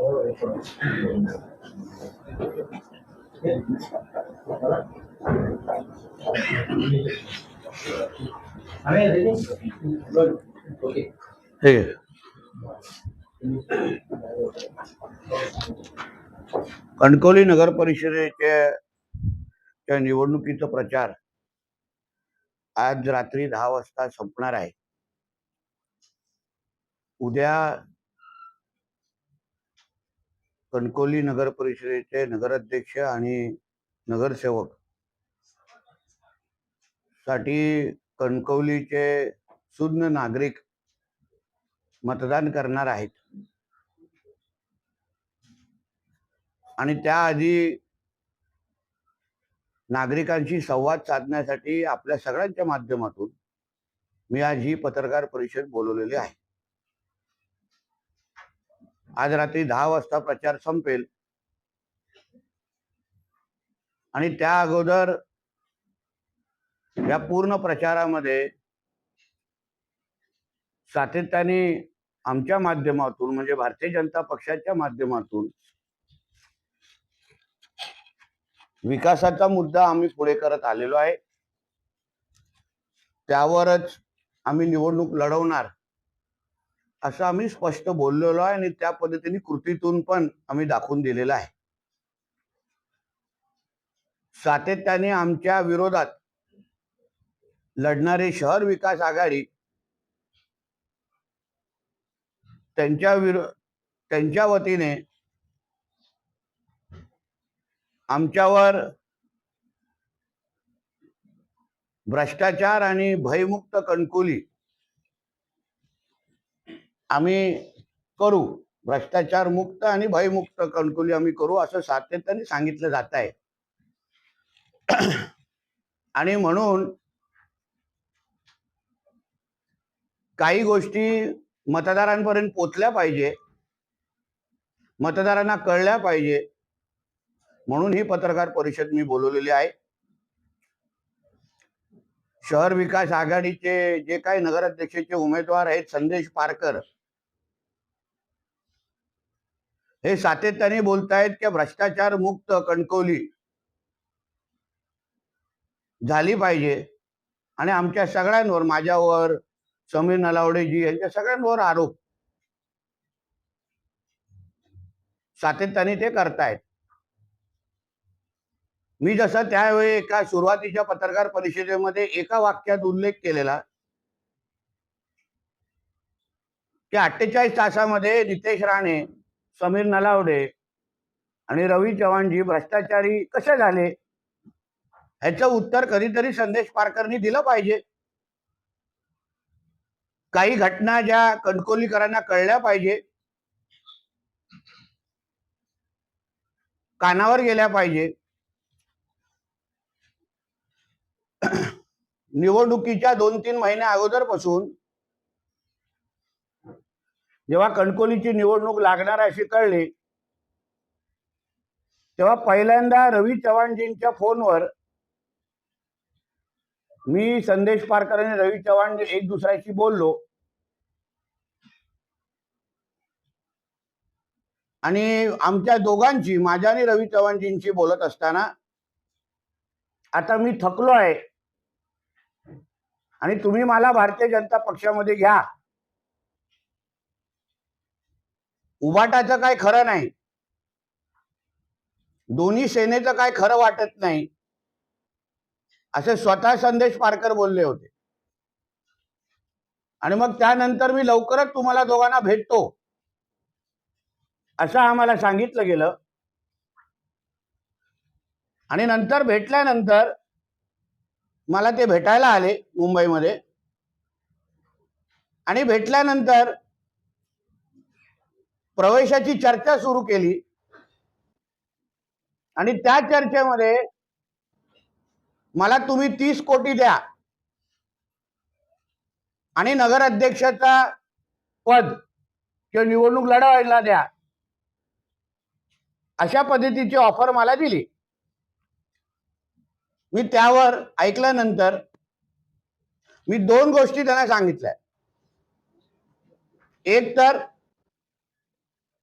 Okay Kankavli नगर परिषदेच्या निवडणुकीचा प्रचार आज रात्री दहा वाजता संपणार आहे. उद्या कणकोली नगर परिषदेचे नगराध्यक्ष आणि नगरसेवक. साठी कणकवलीचे सुज्ञ नागरिक मतदान करणार आहेत. आणि त्याआधी नागरिकांशी संवाद साधण्यासाठी आपल्या सगळ्यांच्या माध्यमातून मी आज ही पत्रकार परिषद बोलवलेली आहे. आज रात्री दहा वाजता प्रचार संपेल. आणि त्या अगोदर या पूर्ण प्रचारामध्ये सातत्याने आमच्या माध्यमातून म्हणजे भारतीय जनता पक्षाच्या माध्यमातून विकासाचा मुद्दा आम्ही पुढे करत आलेलो आहे. त्यावरच आम्ही निवडणूक लढवणार. असं आम्ही स्पष्ट बोललेलो आहे आणि त्या पद्धतीने कृतीतून पण आम्ही दाखवून दिलेलं आहे. सातत्याने आमच्या विरोधात लढणारे शहर विकास आघाडी त्यांच्या विरो त्यांच्या वतीने आमच्यावर भ्रष्टाचार आणि भयमुक्त कणकुली आम्ही करू. भ्रष्टाचार मुक्त आणि भयमुक्त कणकुली आम्ही करू असं सातत्याने सांगितलं जात आहे. आणि म्हणून काही गोष्टी मतदारांपर्यंत पोचल्या पाहिजे. मतदारांना कळल्या पाहिजे. म्हणून ही पत्रकार परिषद मी बोलवलेली आहे. शहर विकास आघाडीचे जे काही नगराध्यक्षाचे उमेदवार आहेत संदेश पारकर हे सातत्याने बोलतायत की भ्रष्टाचार मुक्त कणकवली झाली पाहिजे. आणि आमच्या सगळ्यांवर माझ्यावर समीर नलावडेजी यांच्या सगळ्यांवर आरोप. सातत्याने ते करतायत. मी जसं त्यावेळी एका सुरुवातीच्या पत्रकार परिषदेमध्ये एका वाक्यात उल्लेख केलेला की अठ्ठेचाळीस तासामध्ये नितेश राणे समीर नलावडे आणि रवी चव्हाणजी भ्रष्टाचारी कसे झाले? ह्याचं उत्तर कधीतरी संदेश पारकरनी दिलं पाहिजे. काही घटना ज्या कणकोलीकरांना कळल्या पाहिजे. कानावर गेल्या पाहिजे. निवडणुकीच्या दोन तीन महिन्या अगोदरपासून जेव्हा कणकोलीची निवडणूक लागणार अशी कळली तेव्हा पहिल्यांदा रवी चव्हाणजींच्या फोनवर मी संदेश पारकर आणि रवी चव्हाण एक दुसऱ्याशी बोललो. आणि आमच्या दोघांची माझ्या आणि रवी चव्हाणजींची बोलत असताना आता मी थकलो आहे. आणि तुम्ही मला भारतीय जनता पक्षामध्ये घ्या. उभाटाचं काय खरं नाही. दोन्ही सेनेचं काय खरं वाटत नाही. असे स्वतः संदेश पारकर बोलले होते. आणि मग त्यानंतर मी लवकरच तुम्हाला दोघांना भेटतो. असं आम्हाला सांगितलं गेलं. आणि नंतर भेटल्यानंतर मला ते भेटायला आले मुंबईमध्ये. आणि भेटल्यानंतर प्रवेशाची चर्चा सुरू केली. आणि त्या चर्चेमध्ये मला तुम्ही तीस कोटी द्या. आणि नगराध्यक्षाचा पद किंवा निवडणूक लढवायला द्या. अशा पद्धतीची ऑफर मला दिली. मी त्यावर ऐकल्यानंतर मी दोन गोष्टी त्यांना सांगितल्या. एक तर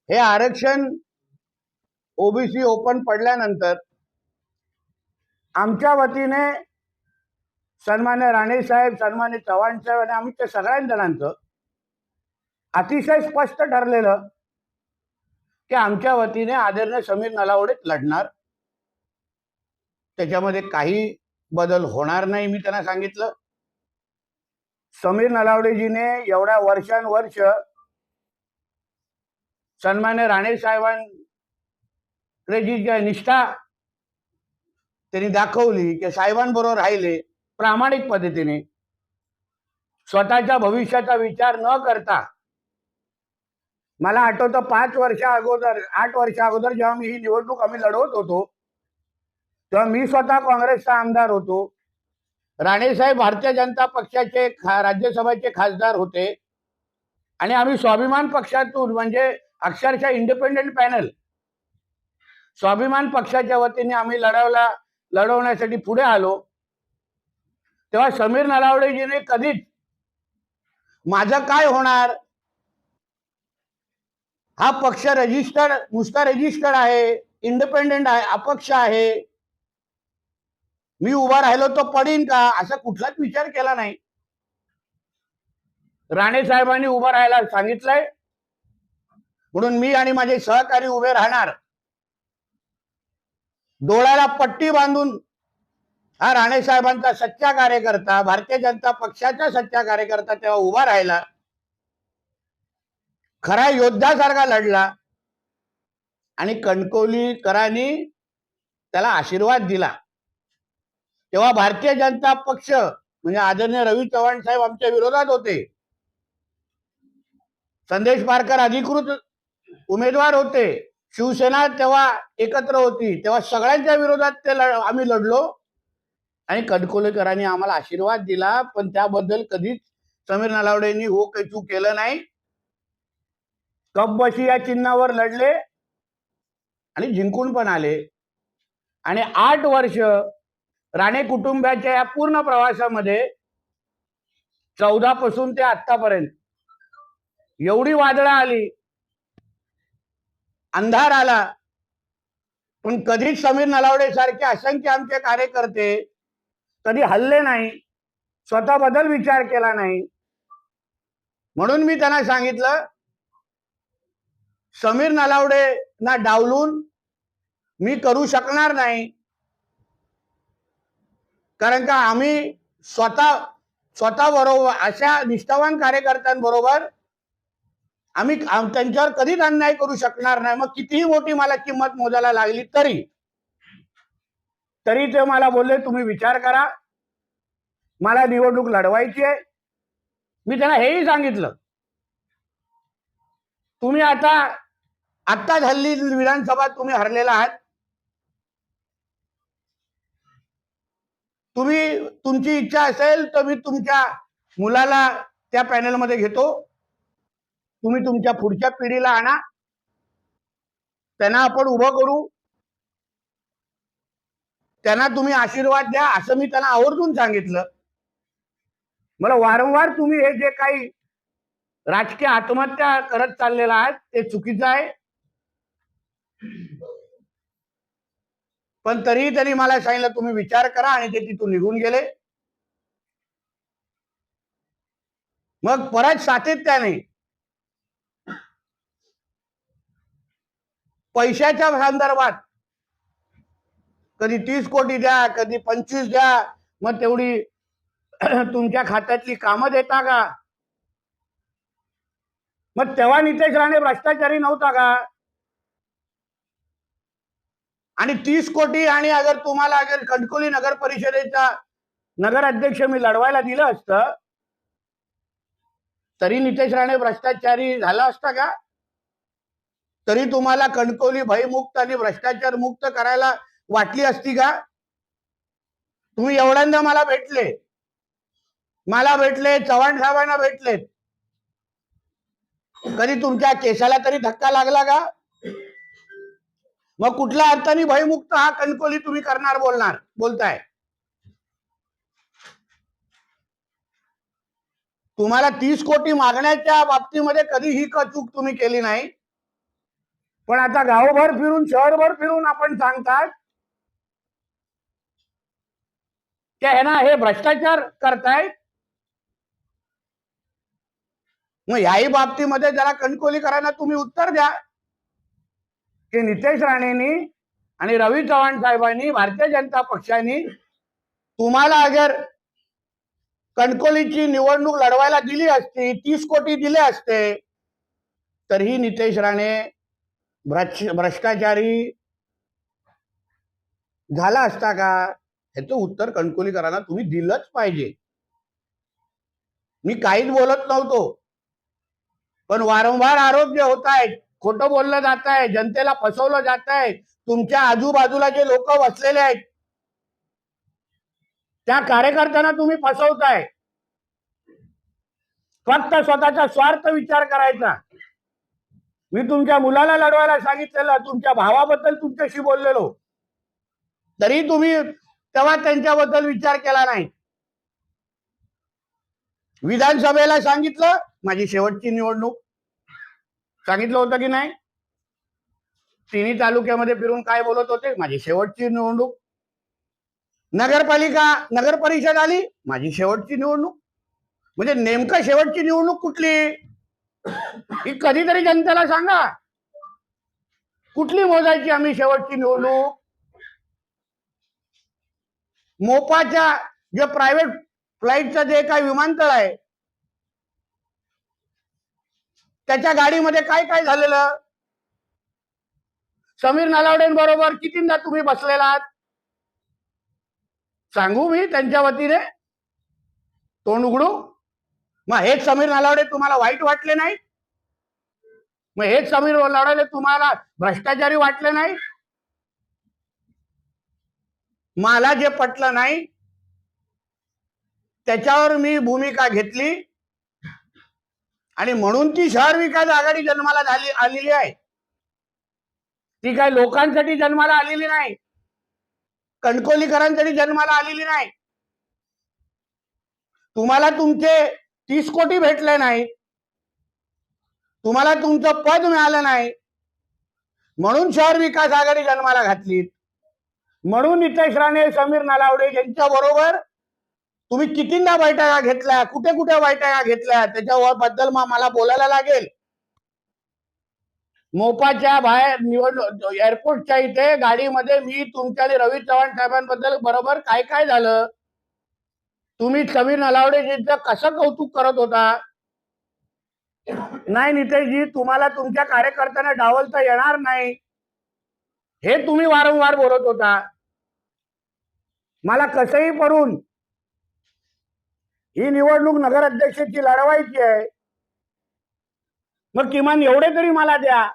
हे आरक्षण ओबीसी ओपन पडल्यानंतर आमच्या वतीने सन्मान्य राणे साहेब सन्मान्य चव्हाण साहेब आणि त्या सगळ्या जणांचं अतिशय स्पष्ट ठरलेलं की आमच्या वतीने आदरणीय समीर नलावडेच लढणार. त्याच्यामध्ये काही बदल होणार नाही मी त्यांना सांगितलं. समीर नलावडेजीने एवढ्या वर्षानुवर्ष सन्मान्य राणे साहेबांकडे जी काय निष्ठा त्यांनी दाखवली की साहेबांबरोबर राहिले प्रामाणिक पद्धतीने. स्वतःच्या भविष्याचा विचार न करता मला आठवतं पाच वर्षा अगोदर आठ वर्षा अगोदर जेव्हा मी ही निवडणूक आम्ही लढवत होतो तेव्हा मी स्वतः काँग्रेसचा आमदार होतो. राणेसाहेब भारतीय जनता पक्षाचे खा राज्यसभेचे खासदार होते. आणि आम्ही स्वाभिमान पक्षातून म्हणजे अक्षरशः इंडिपेंडेंट पॅनल स्वाभिमान पक्षाच्या वतीने आम्ही लढवला लढवण्यासाठी पुढे आलो. तेव्हा समीर नलावडेजीने कधीच माझं काय होणार? हा पक्ष रजिस्टर्ड नुसता रजिस्टर्ड आहे इंडिपेंडेंट आहे अपक्ष आहे. मी उभा राहिलो तो पडीन का? असा कुठलाच विचार केला नाही. राणे साहेबांनी उभा राहायला सांगितलंय. म्हणून मी आणि माझे सहकारी उभे राहणार. डोळ्याला पट्टी बांधून हा राणे साहेबांचा सच्चा कार्यकर्ता भारतीय जनता पक्षाचा सच्चा कार्यकर्ता तेव्हा उभा राहिला. खरा योद्धासारखा लढला. आणि कणकवलीकरांनी त्याला आशीर्वाद दिला. तेव्हा भारतीय जनता पक्ष म्हणजे आदरणीय रवी चव्हाण साहेब आमच्या विरोधात होते. संदेश पारकर अधिकृत उमेदवार होते. शिवसेना तेव्हा एकत्र होती. तेव्हा सगळ्यांच्या विरोधात ते आम्ही लढलो. आणि कणकोलेकरांनी आम्हाला आशीर्वाद दिला पण त्याबद्दल कधीच समीर नलावडेंनी हो कैचू केलं नाही. कपबशी या चिन्हावर लढले आणि जिंकून पण आले. आणि आठ वर्ष राणे कुटुंबाच्या या पूर्ण प्रवासामध्ये चौदा पासून ते आतापर्यंत एवढी वादळं आली. अंधार आला. पण कधीच समीर नलावडे सारखे असंख्य आमचे कार्यकर्ते कधी हल्ले नाही स्वतःबद्दल विचार केला नाही. म्हणून मी त्यांना सांगितलं समीर नलावडे ना डावलून मी करू शकणार नाही. कारण का आम्ही स्वतः स्वतः बरोबर अशा निष्ठावान कार्यकर्त्यांबरोबर आम्ही त्यांच्यावर कधीच अन्याय करू शकणार नाही. मग कितीही मोठी मला किंमत मोजायला लागली तरी तरी ते मला बोलले तुम्ही विचार करा. मला निवडणूक लढवायची आहे. मी त्यांना हेही सांगितलं. तुम्ही आता आत्ता हल्ली विधानसभा तुम्ही हरलेला आहात. तुम्ही तुमची इच्छा असेल तर मी तुमच्या मुलाला त्या पॅनेलमध्ये घेतो. तुम्ही तुमच्या पुढच्या पिढीला आणा. त्यांना आपण उभं करू. त्यांना तुम्ही आशीर्वाद द्या असं मी त्यांना आवर्जून सांगितलं. मला वारंवार तुम्ही हे जे काही राजकीय आत्महत्या करत चाललेला आहात ते चुकीचं आहे. पण तरीही त्यांनी मला सांगितलं तुम्ही विचार करा आणि ते तिथून निघून गेले. मग परत सातत्याने पैशाच्या संदर्भात कधी तीस कोटी द्या कधी पंचवीस द्या मग तेवढी तुमच्या खात्यातली कामं देता का? मग तेव्हा नितेश राणे भ्रष्टाचारी नव्हता का? आणि तीस कोटी आणि अगर तुम्हाला अगर कणकोली नगर परिषदेचा नगर अध्यक्ष मी लढवायला दिलं असतं तरी नितेश राणे भ्रष्टाचारी झाला असता का? तरी तुम्हाला कणकवली भयमुक्त आणि भ्रष्टाचार मुक्त करायला वाटली असती का? तुम्ही एवढ्यांदा मला भेटले. मला भेटले चव्हाण साहेबांना भेटलेत कधी तुमच्या केसाला तरी धक्का लागला का? मग कुठल्या अर्थाने भयमुक्त हा कणकोली तुम्ही करणार बोलणार बोलताय? तुम्हाला तीस कोटी मागण्याच्या बाबतीमध्ये कधी ही कचूक तुम्ही केली नाही? पण आता गावभर फिरून शहरभर फिरून आपण सांगतात की हे ना हे भ्रष्टाचार करतायत. मग याही बाबतीमध्ये जरा कणकोली करायला तुम्ही उत्तर द्या. की नितेश राणेंनी आणि रवी चव्हाण साहेबांनी भारतीय जनता पक्षाने तुम्हाला अगर कणकोलीची निवडणूक लढवायला दिली असती तीस कोटी दिले असते तरीही नितेश राणे भ्रष्टाचारी झाला असता का? ह्याचं उत्तर कणकोलीकरांना तुम्ही दिलंच पाहिजे. मी काहीच बोलत नव्हतो. पण वारंवार आरोप जे होत आहेत खोटं बोललं जात आहे जनतेला फसवलं जात आहे तुमच्या आजूबाजूला जे लोक वसलेले आहेत त्या कार्यकर्त्यांना तुम्ही फसवताय. फक्त स्वतःचा स्वार्थ विचार करायचा. मी तुमच्या मुलाला लढवायला सांगितलेलं तुमच्या भावाबद्दल तुमच्याशी बोललेलो. तरी तुम्ही तेव्हा त्यांच्याबद्दल विचार केला नाही. विधानसभेला सांगितलं माझी शेवटची निवडणूक. सांगितलं होतं की नाही? तिन्ही तालुक्यामध्ये फिरून काय बोलत होते? माझी शेवटची निवडणूक. नगरपालिका नगर परिषद आली माझी शेवटची निवडणूक. म्हणजे नेमकं शेवटची निवडणूक कुठली? ही कधीतरी जनतेला सांगा कुठली मोजायची आम्ही शेवटची निवडणूक? मोपाच्या जे प्रायव्हेट फ्लाईटचं जे काय विमानतळ आहे त्याच्या गाडीमध्ये काय काय झालेलं? समीर नलावडेंबरोबर कितींदा तुम्ही बसलेलात सांगू मी त्यांच्या वतीने? तोंड उघडू? मग हेच समीर नलावडे तुम्हाला वाईट वाटले नाही? मग हेच समीर नलावडे तुम्हाला भ्रष्टाचारी वाटले नाही? मला जे पटलं नाही त्याच्यावर मी भूमिका घेतली आणि म्हणून ती शहर विकास आघाडी जन्माला झाली आलेली आहे. ती काय लोकांसाठी जन्माला आलेली नाही? कणकोलीकरांसाठी जन्माला आलेली नाही? तुम्हाला तुमचे तीस कोटी भेटले नाही. तुम्हाला तुमचं पद मिळालं नाही. म्हणून शहर विकास आघाडी जन्माला घातली. म्हणून नितेश राणे समीर नालावडे यांच्या बरोबर तुम्ही कितींदा बैठका घेतल्या कुठे कुठे बैठका घेतल्या त्याच्याबद्दल मला बोलायला लागेल. मोपाच्या बाहेर निवडणूक एअरपोर्टच्या इथे गाडीमध्ये मी तुमच्या आणि रवी चव्हाण साहेबांबद्दल बरोबर काय काय झालं? तुम्ही समीर नलावडेजींचं कसं कौतुक करत होता? नाही नितेशजी तुम्हाला तुमच्या कार्यकर्त्यांना डावलता येणार नाही. हे तुम्ही वारंवार बोलत होता. मला कसंही करून ही निवडणूक नगर अध्यक्षाची लढवायची आहे. मग किमान एवढे तरी मला द्या.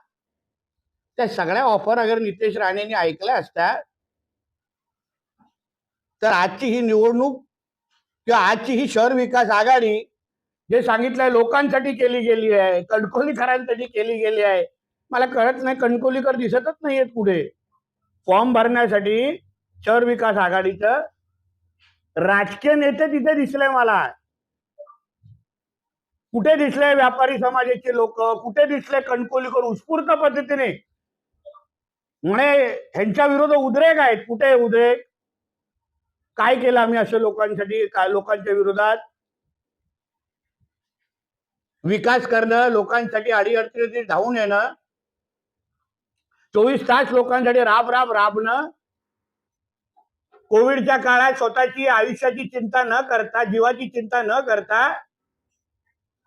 त्या सगळ्या ऑफर अगर नितेश राणेंनी ऐकल्या असत्या तर आजची ही निवडणूक किंवा आजची ही शहर विकास आघाडी जे सांगितलंय लोकांसाठी केली गेली आहे कणकोलीकरांसाठी केली गेली आहे मला कळत नाही कणकोलीकर दिसतच नाहीयेत पुढे. फॉर्म भरण्यासाठी शहर विकास आघाडीचं राजकीय नेते तिथे दिसले मला. कुठे दिसले व्यापारी समाजाचे लोक कुठे दिसले कणकोलीकर उत्स्फूर्त पद्धतीने? म्हणे ह्यांच्या विरोधात उद्रेक आहेत. कुठे उद्रेक? काय केलं आम्ही अशा लोकांसाठी काय लोकांच्या विरोधात? विकास करणं लोकांसाठी अडीअडचणी धावून येणं चोवीस तास लोकांसाठी राब राब राबणं कोविडच्या काळात स्वतःची आयुष्याची चिंता न करता जीवाची चिंता न करता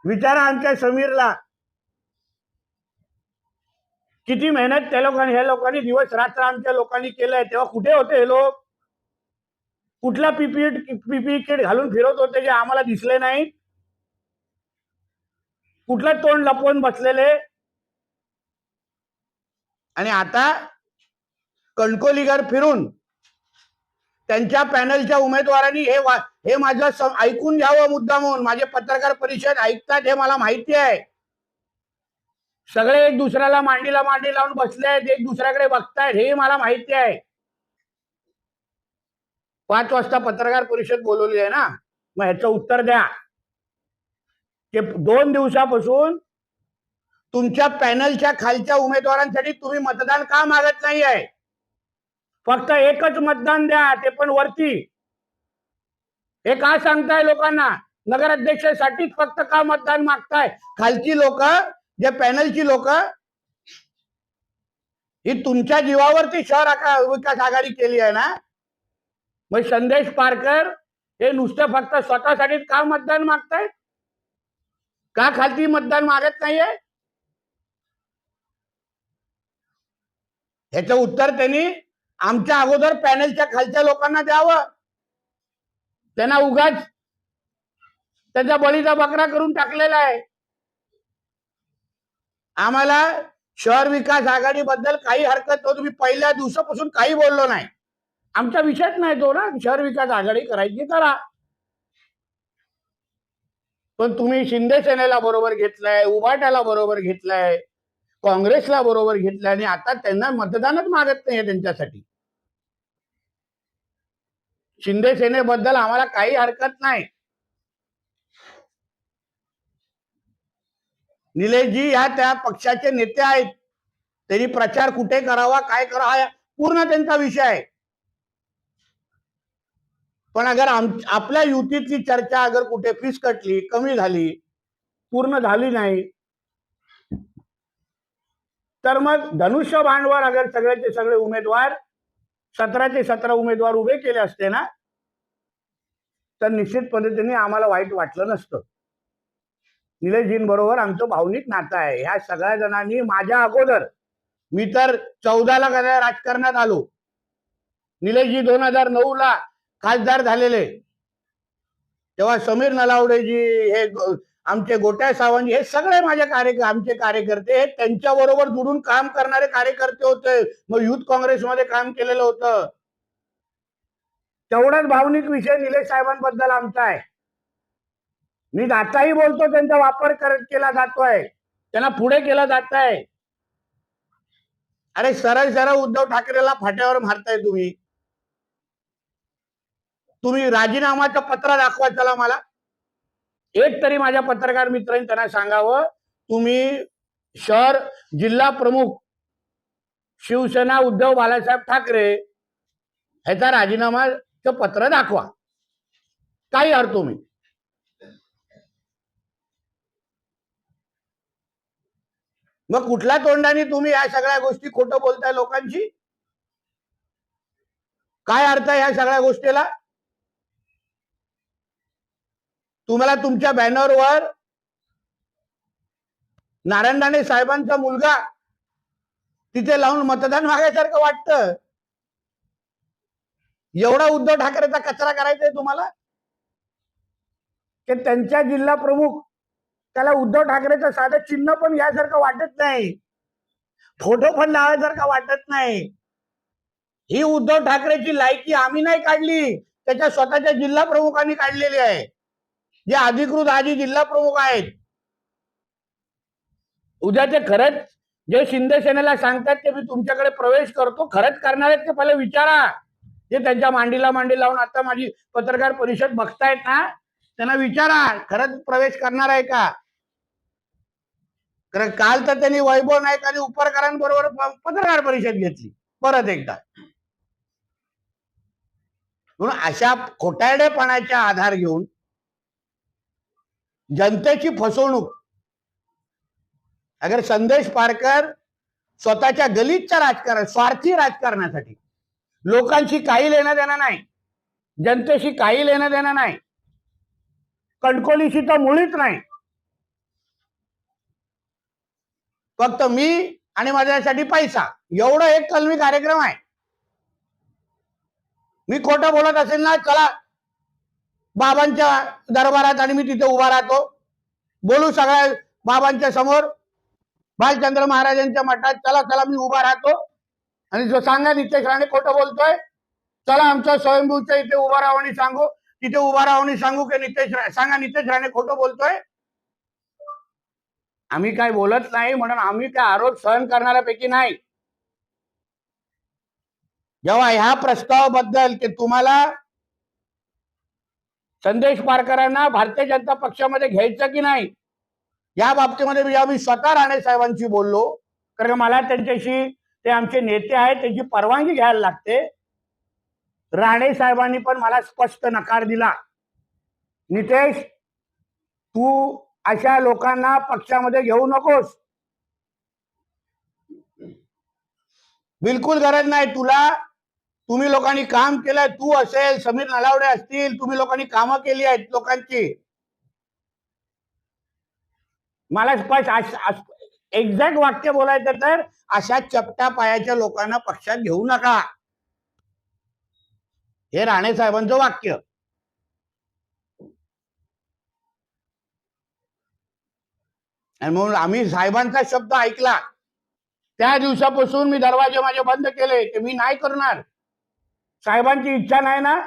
विचारा आमच्या समीरला. किती मेहनत त्या लोकांनी ह्या लोकांनी दिवस रात्र आमच्या लोकांनी केलंय तेव्हा कुठे होते हे लोक? कुठला पीपीई पीपी किट घालून फिरवत होते जे आम्हाला दिसले नाही? कुठलं तोंड लपवून बसलेले? आणि आता कणकोलीगर फिरून त्यांच्या पॅनलच्या उमेदवारांनी हे वा- हे माझं ऐकून घ्यावं मुद्दा म्हणून. माझे पत्रकार परिषद ऐकतात हे मला माहिती आहे. सगळे एक दुसऱ्याला मांडीला मांडी लावून बसले आहेत एक दुसऱ्याकडे बघतायत हे मला माहिती आहे. पाच वाजता पत्रकार परिषद बोलवली आहे ना मग ह्याचं उत्तर द्या. की दोन दिवसापासून तुमच्या पॅनलच्या खालच्या उमेदवारांसाठी तुम्ही मतदान का मागत नाही आहे? फक्त एकच मतदान द्या ते पण वरती. हे का सांगताय लोकांना? नगराध्यक्षासाठीच फक्त का मतदान मागताय? खालची लोक जे पॅनलची लोक ही तुमच्या जीवावरती शहर विकास आघाडी केली आहे ना मग संदेश पारकर हे नुसतं फक्त स्वतःसाठी का मतदान मागतायत? का खालती मतदान मागत नाहीये? ह्याचं उत्तर त्यांनी आमच्या अगोदर पॅनलच्या खालच्या लोकांना द्यावं. त्यांना उगाच त्याचा बळीचा बकरा करून टाकलेला आहे. आम्हाला शहर विकास आघाडीबद्दल काही हरकत नव्हती मी पहिल्या दिवसापासून काही बोललो नाही. आमचा विषयच नाही तो ना. शहर विकास आघाडी करायची करा. पण तुम्ही शिंदे सेनेला बरोबर घेतलंय उभाट्याला बरोबर घेतलंय काँग्रेसला बरोबर घेतलंय आणि आता त्यांना मतदानच मागत नाहीये त्यांच्यासाठी. शिंदे सेनेबद्दल आम्हाला काही हरकत नाही. निलेशजी ह्या त्या पक्षाचे नेते आहेत. त्यांनी प्रचार कुठे करावा काय करावा हा पूर्ण त्यांचा विषय आहे. पण अगर आम आपल्या युतीतली चर्चा अगर कुठे फीस कटली कमी झाली पूर्ण झाली नाही तर मग धनुष्य भांडवर अगर सगळ्याचे सगळे उमेदवार सतराचे सतरा उमेदवार उभे केले असते ना तर निश्चित पद्धतीने आम्हाला वाईट वाटलं नसतं. निलेशजींबरोबर आमचं भावनिक नातं आहे. ह्या सगळ्या जणांनी माझ्या अगोदर मी तर चौदाला कदा राजकारणात आलो. निलेशजी दोन हजार नऊ ला खासदार झालेले. तेव्हा समीर नलावडेजी हे आमचे गोट्या सावंत हे सगळे माझे कार्य आमचे कार्यकर्ते हे त्यांच्या बरोबर जुडून काम करणारे कार्यकर्ते होते. मग युथ काँग्रेसमध्ये काम केलेलं होतं. तेवढाच भावनिक विषय निलेश साहेबांबद्दल आमचा आहे. मी आताही बोलतो त्यांचा वापर करत केला जातोय. त्यांना पुढे केला जात आहे अरे सरळ सरळ उद्धव ठाकरेला फाट्यावर मारताय तुम्ही. तुम्ही राजीनामाचं पत्र दाखवा चला मला. एक तरी माझ्या पत्रकार मित्रांनी त्यांना सांगावं. तुम्ही शहर जिल्हा प्रमुख शिवसेना उद्धव बाळासाहेब ठाकरे ह्याचा राजीनामाचं पत्र दाखवा. काही अर्थ तुम्ही मग कुठल्या तोंडाने तुम्ही या सगळ्या गोष्टी खोटं बोलताय लोकांची काय अर्थ आहे या सगळ्या गोष्टीला? तुम्हाला तुमच्या बॅनरवर नारायण राणे साहेबांचा मुलगा तिथे लावून मतदान मागायसारखं वाटतं. एवढा उद्धव ठाकरेचा कचरा करायचा आहे तुम्हाला? की त्यांच्या जिल्हा प्रमुख त्याला उद्धव ठाकरेचं साधं चिन्ह पण यासारखं वाटत नाही. फोटो पण लावायसारखा वाटत नाही. ही उद्धव ठाकरेची लायकी आम्ही नाही काढली. त्याच्या स्वतःच्या जिल्हा प्रमुखांनी काढलेली आहे. जे अधिकृत आधी जिल्हा प्रमुख आहेत. उद्या ते खरंच जे शिंदे सेनेला सांगतात ते मी तुमच्याकडे प्रवेश करतो खरंच करणार आहेत ते पहिले विचारा. जे त्यांच्या मांडीला मांडी लावून आता माझी पत्रकार परिषद बघतायत ना त्यांना विचारा खरंच प्रवेश करणार आहे का? कारण काल तर त्यांनी वैभव नाईक आणि उपरकरांबरोबर पत्रकार परिषद घेतली परत एकदा. म्हणून अशा खोटारडेपणाचा आधार घेऊन जनतेची फसवणूक. अगर संदेश पारकर स्वतःच्या गलितच्या राजकारण स्वार्थी राजकारणासाठी लोकांशी काही लेणं देणं नाही जनतेशी काही लेणं देणं नाही कणकोलीशी तर मुळीच नाही. फक्त मी आणि माझ्यासाठी पैसा एवढं एक कलमी कार्यक्रम आहे. मी खोटं बोलत असेल ना चला बाबांच्या दरबारात आणि मी तिथे उभा राहतो. बोलू सगळ्या बाबांच्या समोर. बालचंद्र महाराजांच्या मठात चला चला मी उभा राहतो. आणि जो सांगा नितेश राणे खोटं बोलतोय चला आमच्या स्वयंभूच्या इथे उभा राहू आणि सांगू. तिथे उभा राहू आणि सांगू की नितेश राणे सांगा नितेश राणे खोटं बोलतोय. आम्ही काय बोलत नाही म्हणून आम्ही काय आरोप सहन करणाऱ्यापैकी नाही. जेव्हा ह्या प्रस्तावाबद्दल की तुम्हाला संदेश पारकरांना भारतीय जनता पक्षामध्ये घ्यायचं की नाही? या बाबतीमध्ये मी मी स्वतः राणे साहेबांशी बोललो. कारण मला त्यांच्याशी ते आमचे नेते आहेत त्यांची परवानगी घ्यायला लागते. राणे साहेबांनी पण मला स्पष्ट नकार दिला. नितेश तू अशा लोकांना पक्षामध्ये घेऊ नकोस. बिलकुल गरज नाही तुला. तुम्ही लोकांनी काम केलंय तू असेल समीर नलावडे असतील तुम्ही लोकांनी कामं केली आहेत लोकांची. मला स्पष्ट एक्झॅक्ट वाक्य बोलायचं तर अशा चपट्या पायाच्या लोकांना पक्षात घेऊ नका. हे राणे साहेबांचं वाक्य. आणि म्हणून आम्ही साहेबांचा शब्द ऐकला. त्या दिवसापासून मी दरवाजे माझे बंद केले की मी नाही करणार. साहेबांची इच्छा नाही ना?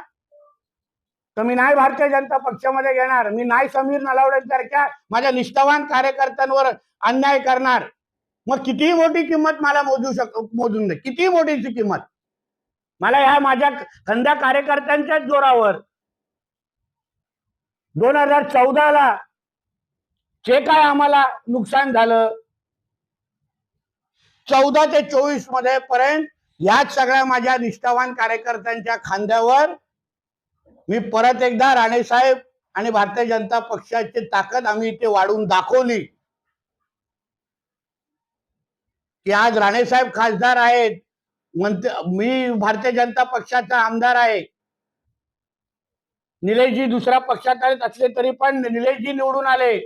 तर मी नाही भारतीय जनता पक्षामध्ये घेणार मी नाही समीर नलावडेसारख्या माझ्या निष्ठावान कार्यकर्त्यांवर अन्याय करणार. मग कितीही मोठी किंमत मला मोजू शक मोजून दे. किती मोठीची किंमत. मला ह्या माझ्या खंदा कार्यकर्त्यांच्याच जोरावर. दोन हजार चौदाला जे काय आम्हाला नुकसान झालं चौदा ते चोवीसमध्ये पर्यंत याच सगळ्या माझ्या निष्ठावान कार्यकर्त्यांच्या खांद्यावर मी परत एकदा राणे साहेब आणि भारतीय जनता पक्षाची ताकद आम्ही इथे वाढवून दाखवली. की आज राणे साहेब खासदार आहेत मी भारतीय जनता पक्षाचा आमदार आहे. निलेशजी दुसऱ्या पक्षात आले असले तरी पण निलेशजी निवडून आले.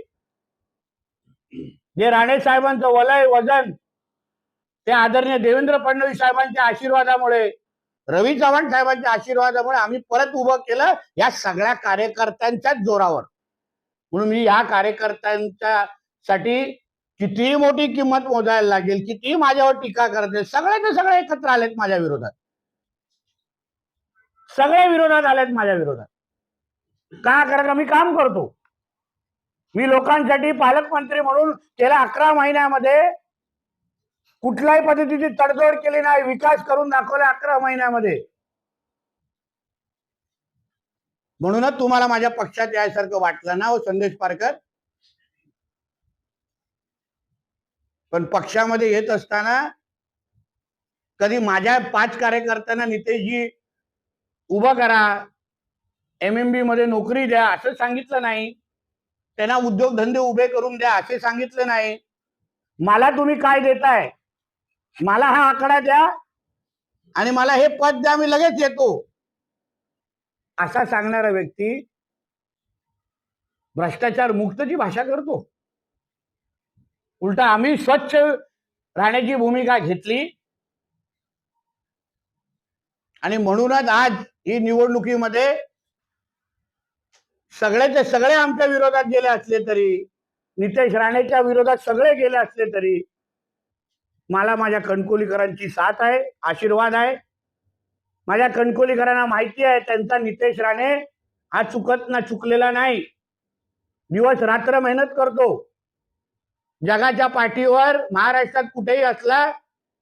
जे राणे साहेबांचं वलय वजन ते आदरणीय देवेंद्र फडणवीस साहेबांच्या आशीर्वादामुळे रवी चव्हाण साहेबांच्या आशीर्वादामुळे आम्ही परत उभं केलं या सगळ्या कार्यकर्त्यांच्याच जोरावर. म्हणून मी या कार्यकर्त्यांच्या साठी कितीही मोठी किंमत मोजायला लागेल कितीही माझ्यावर टीका करते सगळे सगळे एकत्र आलेत माझ्या विरोधात. सगळे विरोधात आलेत माझ्या विरोधात. का? कारण आम्ही मी काम करतो. मी लोकांसाठी पालकमंत्री म्हणून गेल्या अकरा महिन्यामध्ये कुठल्याही पद्धतीची तडजोड केली नाही. विकास करून दाखवला अकरा महिन्यामध्ये. म्हणूनच तुम्हाला माझ्या पक्षात यासारखं वाटलं ना हो संदेश पारकर? पण पक्षामध्ये येत असताना कधी माझ्या पाच कार्यकर्त्यांना नितेशजी उभं करा. एम एम बी मध्ये नोकरी द्या. असं सांगितलं नाही. त्यांना उद्योगधंदे उभे करून द्या. असे सांगितलं नाही. मला तुम्ही काय देताय? मला हा आकडा द्या आणि मला हे पद द्या मी लगेच येतो. असा सांगणारा व्यक्ती भ्रष्टाचार मुक्तची भाषा करतो. उलटा आम्ही स्वच्छ राहण्याची भूमिका घेतली. आणि म्हणूनच आज ही निवडणुकीमध्ये सगळ्याचे सगळे आमच्या विरोधात गेले असले तरी नितेश राणेच्या विरोधात सगळे गेले असले तरी मला माझ्या कणकोलीकरांची साथ आहे आशीर्वाद आहे. माझ्या कणकोलीकरांना माहिती आहे त्यांचा नितेश राणे हा चुकत ना चुकलेला नाही. दिवस रात्र मेहनत करतो. जगाच्या पाठीवर महाराष्ट्रात कुठेही असला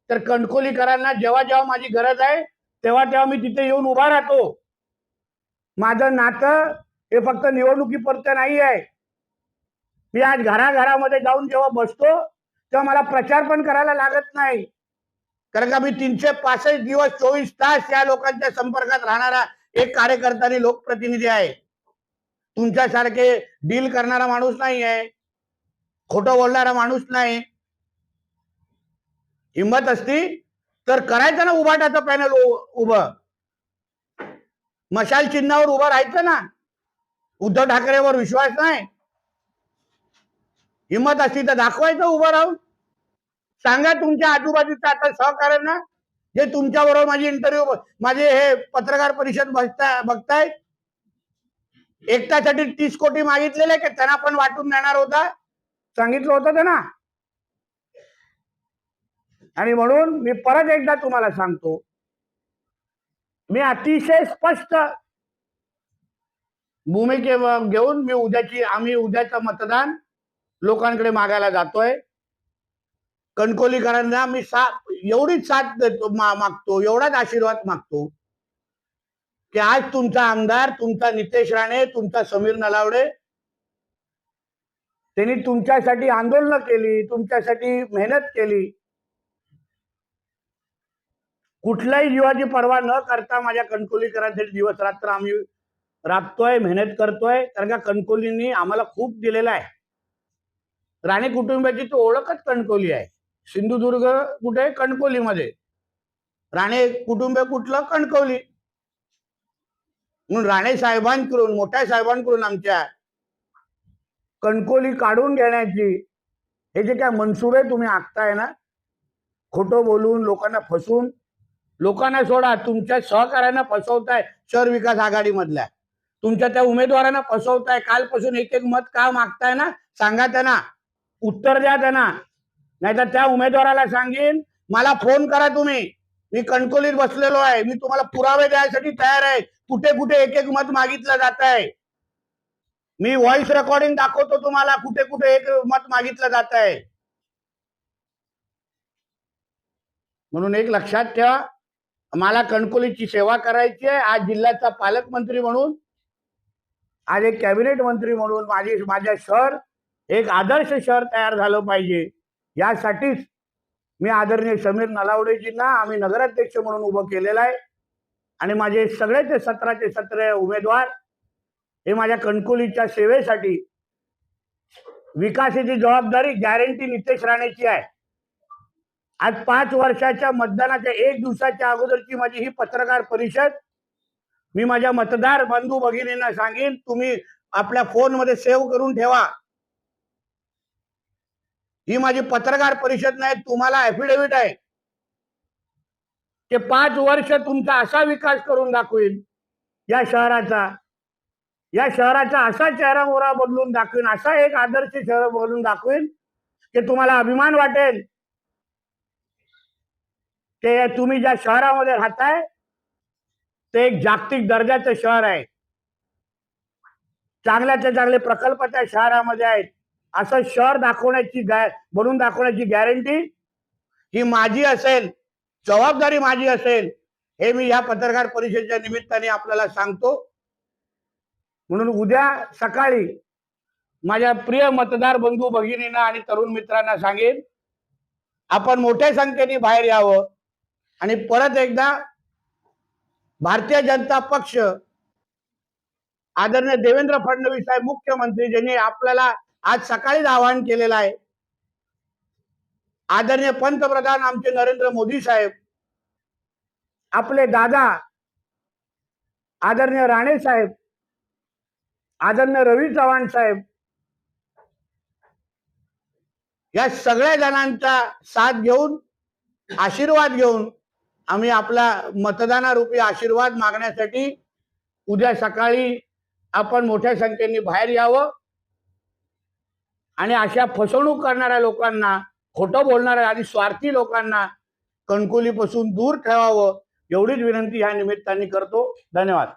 तर कणकोलीकरांना जेव्हा जेव्हा माझी गरज आहे तेव्हा तेव्हा मी तिथे येऊन उभा राहतो. माझं नातं हे फक्त निवडणुकीपुरत नाही आहे मी आज घराघरामध्ये जाऊन जेव्हा बसतो तेव्हा मला प्रचार पण करायला लागत नाही. कारण का मी तीनशे पासष्ट दिवस चोवीस तास या लोकांच्या संपर्कात राहणारा एक कार्यकर्ता आणि लोकप्रतिनिधी आहे. तुमच्यासारखे डील करणारा माणूस नाही आहे. खोटं बोलणारा माणूस नाही. हिंमत असती तर करायचं ना उभाटाचं पॅनल उभं. मशाल चिन्हावर उभं राहायचं ना. उद्धव ठाकरेवर विश्वास नाही. हिंमत असली तर दाखवायचं उभं राहून. सांगा तुमच्या आजूबाजूच्या आता सहकार्यांना जे तुमच्या बरोबर माझी इंटरव्ह्यू माझे हे पत्रकार परिषद बघताय बघताय. एकट्यासाठी तीस कोटी मागितलेले की त्यांना पण वाटून देणार होता. सांगितलं होतं त्यांना. आणि म्हणून मी परत एकदा तुम्हाला सांगतो मी अतिशय स्पष्ट भूमिके घेऊन मी उद्याची आम्ही उद्याचं मतदान लोकांकडे मागायला जातोय. कणकोलीकरांना मी साथ एवढीच साथ देतो मागतो एवढाच आशीर्वाद मागतो. की आज तुमचा आमदार तुमचा नितेश राणे तुमचा समीर नलावडे त्यांनी तुमच्यासाठी आंदोलनं केली तुमच्यासाठी मेहनत केली. कुठल्याही जीवाची पर्वा न करता माझ्या कणकोलीकरांसाठी दिवस रात्र आम्ही राबतोय मेहनत करतोय कारण का कणकोलींनी आम्हाला खूप दिलेलं आहे. राणे कुटुंबाची तो ओळखच कणकोली आहे. सिंधुदुर्ग कुठे? कणकोलीमध्ये राणे कुटुंब कुठलं? कणकवली. म्हणून राणे साहेबांकडून मोठ्या साहेबांकडून आमच्या कणकोली काढून घेण्याची हे जे काय मनसुबे तुम्ही आखताय ना खोटं बोलून लोकांना फसवून लोकांना सोडा तुमच्या सहकार्यांना फसवताय शहर विकास आघाडीमधल्या. तुमच्या त्या उमेदवारांना फसवताय. कालपासून एक एक मत का मागताय ना? सांगा त्यांना. उत्तर द्या त्यांना. नाहीतर त्या उमेदवाराला सांगेन मला फोन करा तुम्ही. मी कणकोलीत बसलेलो आहे. मी तुम्हाला पुरावे द्यायसाठी तयार आहे. कुठे कुठे एक एक मत मागितलं जात आहे. मी व्हॉइस रेकॉर्डिंग दाखवतो तुम्हाला. कुठे कुठे एक मत मागितलं जात आहे. म्हणून एक लक्षात ठेवा. मला कणकोलीची सेवा करायची आहे. आज जिल्ह्याचा पालकमंत्री म्हणून आज एक कॅबिनेट मंत्री म्हणून माझी माझ्या शहर एक आदर्श शहर तयार झालं पाहिजे. यासाठीच मी आदरणीय समीर नलावडेजींना आम्ही नगराध्यक्ष म्हणून उभं केलेलं आहे. आणि माझे सगळेचे सतराचे सतरा उमेदवार हे माझ्या कणकुलीच्या सेवेसाठी विकासाची जबाबदारी गॅरंटी नितेश राणेची आहे. आज पाच वर्षाच्या मतदानाच्या एक दिवसाच्या अगोदरची माझी ही पत्रकार परिषद. मी माझ्या मतदार बंधू भगिनींना सांगेन तुम्ही आपल्या फोनमध्ये सेव्ह करून ठेवा. ही माझी पत्रकार परिषद नाही तुम्हाला ऍफिडेव्हिट आहे. ते पाच वर्ष तुमचा असा विकास करून दाखवेल या शहराचा. या शहराचा असा चेहरा मोहरा बदलून दाखवेल असा एक आदर्श शहर बदलून दाखवेल की तुम्हाला अभिमान वाटेल. ते तुम्ही ज्या शहरामध्ये राहताय ते एक जागतिक दर्जाचं शहर आहे. चांगल्याचे चांगले प्रकल्प त्या शहरामध्ये आहेत. असं शहर दाखवण्याची गॅ दाखवण्याची गॅरंटी ही माझी असेल जबाबदारी माझी असेल हे मी या पत्रकार परिषदेच्या निमित्ताने आपल्याला सांगतो. म्हणून उद्या सकाळी माझ्या प्रिय मतदार बंधू भगिनींना आणि तरुण मित्रांना सांगेन आपण मोठ्या संख्येने बाहेर यावं आणि परत एकदा भारतीय जनता पक्ष आदरणीय देवेंद्र फडणवीस साहेब मुख्यमंत्री ज्यांनी आपल्याला आज सकाळीच आवाहन केलेलं आहे. आदरणीय पंतप्रधान आमचे नरेंद्र मोदी साहेब आपले दादा आदरणीय राणे साहेब आदरणीय रवी चव्हाण साहेब या सगळ्या जणांचा साथ घेऊन आशीर्वाद घेऊन आम्ही आपला मतदानारूपी आशीर्वाद मागण्यासाठी उद्या सकाळी आपण मोठ्या संख्येने बाहेर यावं. आणि अशा फसवणूक करणाऱ्या लोकांना खोटं बोलणाऱ्या आणि स्वार्थी लोकांना कणकुलीपासून दूर ठेवावं एवढीच विनंती ह्या निमित्ताने करतो. धन्यवाद.